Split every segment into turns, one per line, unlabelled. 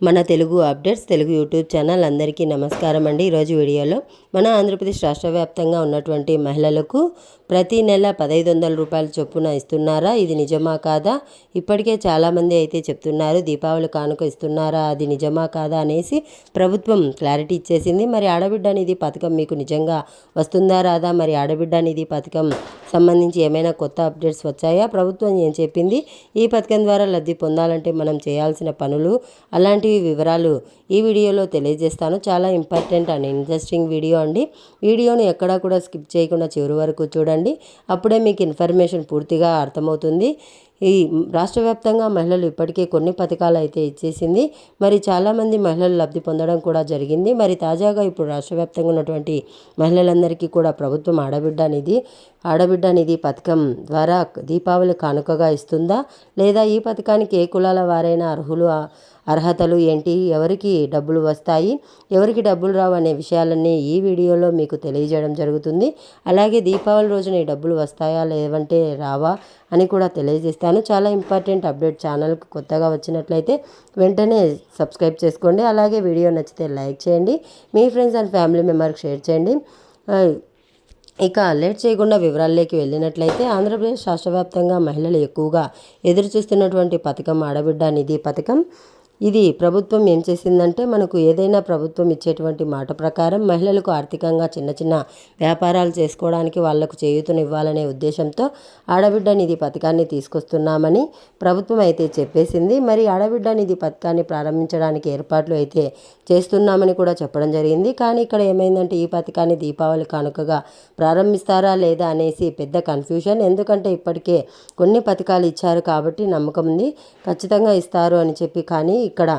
మన Telugu updates Telugu YouTube channel అందరికీ నమస్కారం అండి. ఈరోజు వీడియోలో మన ఆంధ్రప్రదేశ్ రాష్ట్ర వ్యాప్తంగా ఉన్నటువంటి మహిళలకు ప్రతి నెల పదహైదు వందల రూపాయల చొప్పున ఇస్తున్నారా? ఇది నిజమా కాదా? ఇప్పటికే చాలామంది అయితే చెప్తున్నారు దీపావళి కానుక ఇస్తున్నారా? అది నిజమా కాదా? అనేసి ప్రభుత్వం క్లారిటీ ఇచ్చేసింది. మరి ఆడబిడ్డ నిధి పథకం మీకు నిజంగా వస్తుందా రాదా? మరి ఆడబిడ్డ నిధి పథకం సంబంధించి ఏమైనా కొత్త అప్డేట్స్ వచ్చాయా? ప్రభుత్వం ఏం చెప్పింది? ఈ పథకం ద్వారా లబ్ధి పొందాలంటే మనం చేయాల్సిన పనులు అలాంటి వివరాలు ఈ వీడియోలో తెలియజేస్తాను. చాలా ఇంపార్టెంట్ అండ్ ఇంట్రెస్టింగ్ వీడియో అండి. వీడియోను ఎక్కడా కూడా స్కిప్ చేయకుండా చివరి వరకు చూడండి. అప్పుడే మీకు ఇన్ఫర్మేషన్ పూర్తిగా అర్థమవుతుంది. ఈ రాష్ట్ర వ్యాప్తంగా మహిళలు ఇప్పటికే కొన్ని పథకాలు అయితే ఇచ్చేసింది. మరి చాలామంది మహిళలు లబ్ధి పొందడం కూడా జరిగింది. మరి తాజాగా ఇప్పుడు రాష్ట్ర వ్యాప్తంగా ఉన్నటువంటి మహిళలందరికీ కూడా ప్రభుత్వం ఆడబిడ్డ నిధి ఆడబిడ్డ నిధి పథకం ద్వారా దీపావళి కానుకగా ఇస్తుందా? లేదా ఈ పథకానికి ఏ కులాల వారైనా అర్హులు అర్హతలు ఏంటి? ఎవరికి డబ్బులు వస్తాయి? ఎవరికి డబ్బులు రావు అనే విషయాలన్నీ ఈ వీడియోలో మీకు తెలియజేయడం జరుగుతుంది. అలాగే దీపావళి రోజున ఈ డబ్బులు వస్తాయా లేవంటే రావా? అని కూడా తెలియజేస్తాను. చాలా ఇంపార్టెంట్ అప్డేట్ ఛానల్కి కొత్తగా వచ్చినట్లయితే వెంటనే సబ్స్క్రైబ్ చేసుకోండి. అలాగే వీడియో నచ్చితే లైక్ చేయండి. మీ ఫ్రెండ్స్ అండ్ ఫ్యామిలీ మెంబర్కి షేర్ చేయండి. ఇక లేట్ చేయకుండా వివరాల్లోకి వెళ్ళినట్లయితే ఆంధ్రప్రదేశ్ రాష్ట్ర వ్యాప్తంగా మహిళలు ఎక్కువగా ఎదురు చూస్తున్నటువంటి పథకం ఆడబిడ్డ నిధి పథకం. ఇది ప్రభుత్వం ఏం చేసిందంటే మనకు ఏదైనా ప్రభుత్వం ఇచ్చేటువంటి మాట ప్రకారం మహిళలకు ఆర్థికంగా చిన్న చిన్న వ్యాపారాలు చేసుకోవడానికి వాళ్ళకు చేయూతనివ్వాలనే ఉద్దేశంతో ఆడబిడ్డ నిధి పథకాన్ని తీసుకొస్తున్నామని ప్రభుత్వం అయితే చెప్పేసింది. మరి ఆడబిడ్డ నిధి పథకాన్ని ప్రారంభించడానికి ఏర్పాట్లు అయితే చేస్తున్నామని కూడా చెప్పడం జరిగింది. కానీ ఇక్కడ ఏమైందంటే ఈ పథకాన్ని దీపావళి కానుకగా ప్రారంభిస్తారా లేదా అనేసి పెద్ద కన్ఫ్యూషన్. ఎందుకంటే ఇప్పటికే కొన్ని పథకాలు ఇచ్చారు కాబట్టి నమ్మకం ఉంది. ఖచ్చితంగా ఇస్తారు అని చెప్పి కానీ ఇక్కడ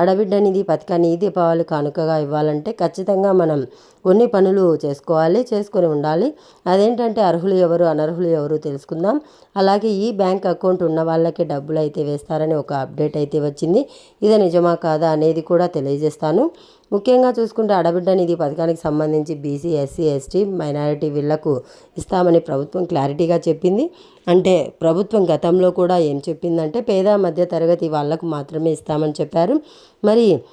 ఆడబిడ్డ నిధి పథకాన్ని ఈ దీపావళి కానుకగా ఇవ్వాలంటే ఖచ్చితంగా మనం కొన్ని పనులు చేసుకోవాలి చేసుకొని ఉండాలి. అదేంటంటే అర్హులు ఎవరు అనర్హులు ఎవరు తెలుసుకుందాం. అలాగే ఈ బ్యాంక్ అకౌంట్ ఉన్న వాళ్ళకి డబ్బులు అయితే వేస్తారని ఒక అప్డేట్ అయితే వచ్చింది. ఇది నిజమా కాదా అనేది కూడా తెలియజేస్తాను. ముఖ్యంగా చూసుకుంటే ఆడబిడ్డ నిధి పథకానికి సంబంధించి బీసీ ఎస్సీ ఎస్టీ మైనారిటీ వీళ్ళకు ఇస్తామని ప్రభుత్వం క్లారిటీగా చెప్పింది. అంటే ప్రభుత్వం గతంలో కూడా ఏం చెప్పిందంటే పేద మధ్య తరగతి వాళ్ళకు మాత్రమే ఇస్తామని చెప్పారు. మరి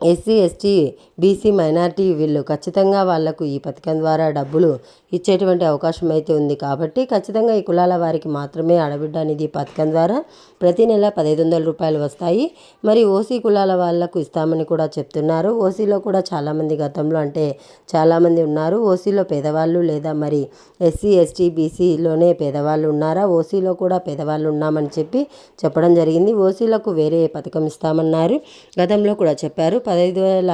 ఎస్సీ ఎస్టీ బీసీ మైనార్టీ వీళ్ళు ఖచ్చితంగా వాళ్ళకు ఈ పథకం ద్వారా డబ్బులు ఇచ్చేటువంటి అవకాశం అయితే ఉంది. కాబట్టి ఖచ్చితంగా ఈ కులాల వారికి మాత్రమే ఆడబిడ్డ అనేది పథకం ద్వారా ప్రతి నెల పదహైదు వందల రూపాయలు వస్తాయి. మరి ఓసీ కులాల వాళ్ళకు ఇస్తామని కూడా చెప్తున్నారు. ఓసీలో కూడా చాలామంది గతంలో అంటే చాలామంది ఉన్నారు. ఓసీలో పేదవాళ్ళు లేదా మరి ఎస్సీ ఎస్టీ బీసీలోనే పేదవాళ్ళు ఉన్నారా? ఓసీలో కూడా పేదవాళ్ళు ఉన్నామని చెప్పి చెప్పడం జరిగింది. ఓసీలకు వేరే పథకం ఇస్తామన్నారు. గతంలో కూడా చెప్పారు. పదహైదు వేల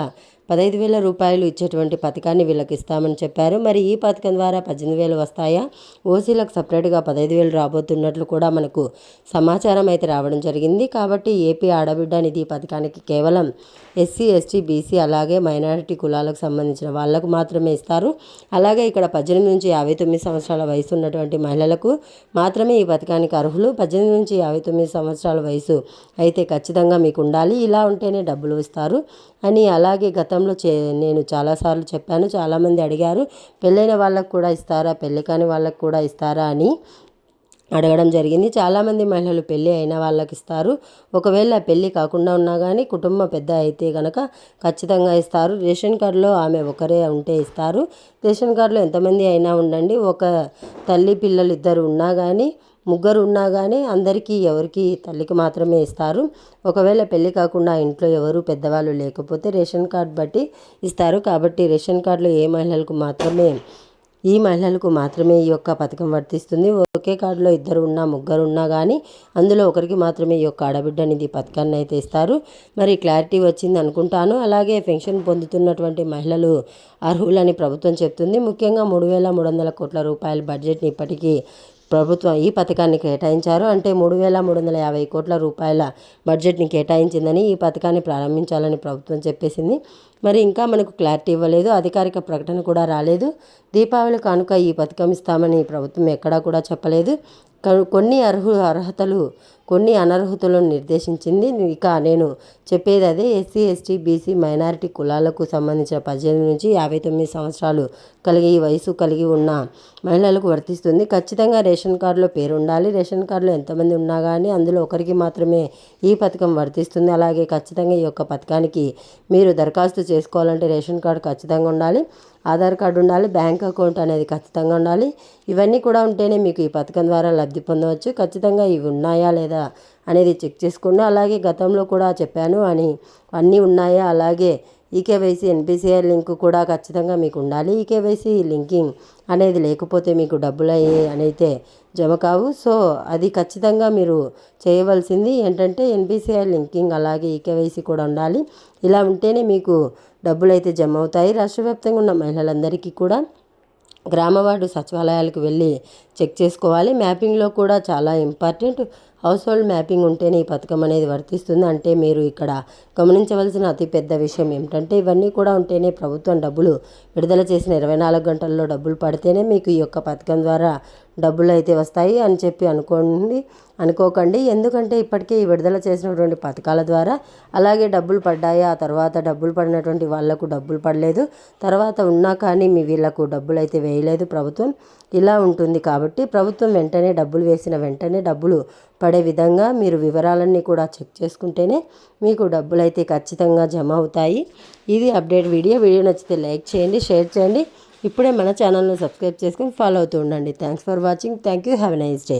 పదహైదు వేల రూపాయలు ఇచ్చేటువంటి పథకాన్ని వీళ్ళకి ఇస్తామని చెప్పారు. మరి ఈ పథకం ద్వారా పద్దెనిమిది వేలు వస్తాయా? ఓసీలకు సపరేట్గా పదహైదు వేలు రాబోతున్నట్లు కూడా మనకు సమాచారం అయితే రావడం జరిగింది. కాబట్టి ఏపీ ఆడబిడ్డ నిధి పథకానికి కేవలం ఎస్సీ ఎస్టీ బీసీ అలాగే మైనారిటీ కులాలకు సంబంధించిన వాళ్ళకు మాత్రమే ఇస్తారు. అలాగే ఇక్కడ పద్దెనిమిది నుంచి యాభై తొమ్మిది సంవత్సరాల వయసు ఉన్నటువంటి మహిళలకు మాత్రమే ఈ పథకానికి అర్హులు. పద్దెనిమిది నుంచి యాభై తొమ్మిది సంవత్సరాల వయసు అయితే ఖచ్చితంగా మీకు ఉండాలి. ఇలా ఉంటేనే డబ్బులు ఇస్తారు అని అలాగే గత గతంలో చే నేను చాలాసార్లు చెప్పాను చాలామంది అడిగారు పెళ్ళైన వాళ్ళకు కూడా ఇస్తారా? పెళ్ళి కాని వాళ్ళకు కూడా ఇస్తారా? అని అడగడం జరిగింది. చాలామంది మహిళలు పెళ్ళి అయిన వాళ్ళకి ఇస్తారు. ఒకవేళ పెళ్ళి కాకుండా ఉన్నా కానీ కుటుంబ పెద్ద అయితే కనుక ఖచ్చితంగా ఇస్తారు. రేషన్ కార్డులో ఆమె ఒకరే ఉంటే ఇస్తారు. రేషన్ కార్డులో ఎంతమంది అయినా ఉండండి. ఒక తల్లి పిల్లలు ఇద్దరు ఉన్నా కానీ ముగ్గురు ఉన్నా కానీ అందరికీ ఎవరికి తల్లికి మాత్రమే ఇస్తారు. ఒకవేళ పెళ్ళి కాకుండా ఇంట్లో ఎవరు పెద్దవాళ్ళు లేకపోతే రేషన్ కార్డు బట్టి ఇస్తారు. కాబట్టి రేషన్ కార్డులో ఏ మహిళలకు మాత్రమే ఈ మహిళలకు మాత్రమే ఈ యొక్క పథకం వర్తిస్తుంది. ఒకే కార్డులో ఇద్దరు ఉన్నా ముగ్గురు ఉన్నా కానీ అందులో ఒకరికి మాత్రమే ఈ యొక్క ఆడబిడ్డ నిధి పథకాన్ని అయితే ఇస్తారు. మరి క్లారిటీ వచ్చింది అనుకుంటాను. అలాగే పెన్షన్ పొందుతున్నటువంటి మహిళలు అర్హులని ప్రభుత్వం చెప్తుంది. ముఖ్యంగా మూడు వేల మూడు వందల కోట్ల రూపాయల బడ్జెట్ని ఇప్పటికీ ప్రభుత్వం ఈ పథకాన్ని కేటాయించారు. అంటే మూడు వేల మూడు వందల యాభై కోట్ల రూపాయల బడ్జెట్ని కేటాయించిందని ఈ పథకాన్ని ప్రారంభించాలని ప్రభుత్వం చెప్పేసింది. మరి ఇంకా మనకు క్లారిటీ ఇవ్వలేదు అధికారిక ప్రకటన కూడా రాలేదు. దీపావళి కానుక ఈ పథకం ఇస్తామని ప్రభుత్వం ఎక్కడా కూడా చెప్పలేదు. కొన్ని అర్హు అర్హతలు కొన్ని అనర్హతలను నిర్దేశించింది. ఇక నేను చెప్పేది అదే ఎస్సీ ఎస్టీ బీసీ మైనారిటీ కులాలకు సంబంధించిన పద్దెనిమిది నుంచి యాభై తొమ్మిది సంవత్సరాలు కలిగి వయసు కలిగి ఉన్న మహిళలకు వర్తిస్తుంది. ఖచ్చితంగా రేషన్ కార్డులో పేరు ఉండాలి. రేషన్ కార్డులో ఎంతమంది ఉన్నా కానీ అందులో ఒకరికి మాత్రమే ఈ పథకం వర్తిస్తుంది. అలాగే ఖచ్చితంగా ఈ యొక్క పథకానికి మీరు దరఖాస్తు చేసుకోవాలంటే రేషన్ కార్డు ఖచ్చితంగా ఉండాలి. ఆధార్ కార్డు ఉండాలి బ్యాంక్ అకౌంట్ అనేది ఖచ్చితంగా ఉండాలి. ఇవన్నీ కూడా ఉంటేనే మీకు ఈ పథకం ద్వారా లబ్ధి పొందవచ్చు. ఖచ్చితంగా ఇవి ఉన్నాయా లేదా అనేది చెక్ చేసుకున్నా అలాగే గతంలో కూడా చెప్పాను అని అన్నీ ఉన్నాయా అలాగే ఈకేవైసీ ఎన్పిసిఐ లింక్ కూడా ఖచ్చితంగా మీకు ఉండాలి. ఈకేవైసీ లింకింగ్ అనేది లేకపోతే మీకు డబ్బులు అయ్యి అనైతే జమ కావు. సో అది ఖచ్చితంగా మీరు చేయవలసింది ఏంటంటే ఎన్పిసిఐ లింకింగ్ అలాగే ఈకేవైసీ కూడా ఉండాలి. ఇలా ఉంటేనే మీకు డబ్బులు అయితే జమ అవుతాయి. రాష్ట్ర వ్యాప్తంగా ఉన్న మహిళలందరికీ కూడా గ్రామవార్డు సచివాలయాలకు వెళ్ళి చెక్ చేసుకోవాలి. మ్యాపింగ్లో కూడా చాలా ఇంపార్టెంట్. హౌస్ హోల్డ్ మ్యాపింగ్ ఉంటేనే ఈ పథకం అనేది వర్తిస్తుంది. అంటే మీరు ఇక్కడ గమనించవలసిన అతిపెద్ద విషయం ఏమిటంటే ఇవన్నీ కూడా ఉంటేనే ప్రభుత్వం డబ్బులు విడుదల చేసిన ఇరవై నాలుగు గంటల్లో డబ్బులు పడితేనే మీకు ఈ యొక్క పథకం ద్వారా డబ్బులు అయితే వస్తాయి అని చెప్పి అనుకోండి అనుకోకండి. ఎందుకంటే ఇప్పటికే ఈ విడుదల చేసినటువంటి పథకాల ద్వారా అలాగే డబ్బులు పడ్డాయి. ఆ తర్వాత డబ్బులు పడినటువంటి వాళ్ళకు డబ్బులు పడలేదు. తర్వాత ఉన్నా కానీ మీ వీళ్ళకు డబ్బులు అయితే వేయలేదు ప్రభుత్వం. ఇలా ఉంటుంది కాబట్టి ప్రభుత్వం వెంటనే డబ్బులు వేసిన వెంటనే డబ్బులు పడి విధంగా మీరు వివరాలన్నీ కూడా చెక్ చేసుకుంటేనే మీకు డబ్బులు అయితే ఖచ్చితంగా జమ అవుతాయి. ఇది అప్డేట్ వీడియో. వీడియో నచ్చితే లైక్ చేయండి షేర్ చేయండి. ఇప్పుడే మన ఛానల్ని సబ్స్క్రైబ్ చేసుకుని ఫాలో అవుతూ ఉండండి. Thanks for watching. Thank you. Have nice day.